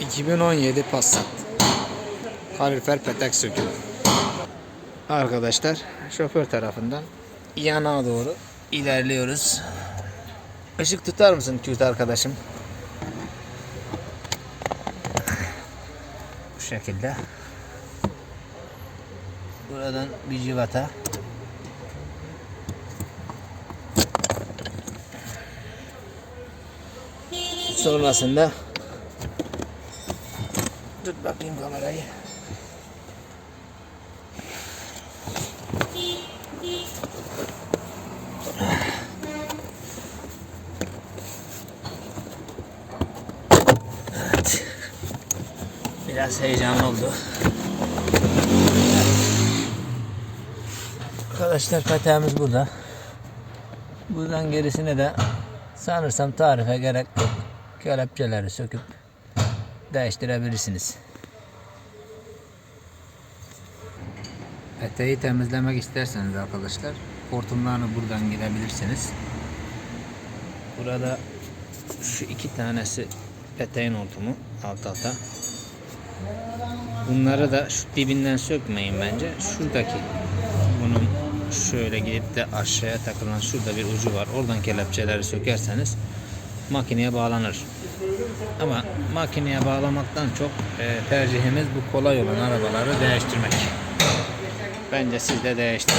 2017 Passat. Kalorifer petek söküm. Arkadaşlar şoför tarafından yana doğru ilerliyoruz. Işık tutar mısın Kürt arkadaşım? Bu şekilde. Buradan bir civata. Sonrasında Tut bakayım kamerayı. Evet. Biraz heyecanlı oldu. Arkadaşlar peteğimiz burada. Buradan gerisine de sanırsam tarife gerek yok. Kelepçeleri söküp değiştirebilirsiniz. Peteği temizlemek isterseniz arkadaşlar hortumlarını buradan girebilirsiniz. Burada şu iki tanesi peteğin hortumu alt alta. Bunları da şu dibinden sökmeyin bence. Şuradaki bunun şöyle gidip de aşağıya takılan şurada bir ucu var. Oradan kelepçeleri sökerseniz makineye bağlanır. Ama makineye bağlamaktan çok e, tercihimiz bu kolay olan arabaları değiştirmek. Bence siz de değiştirin.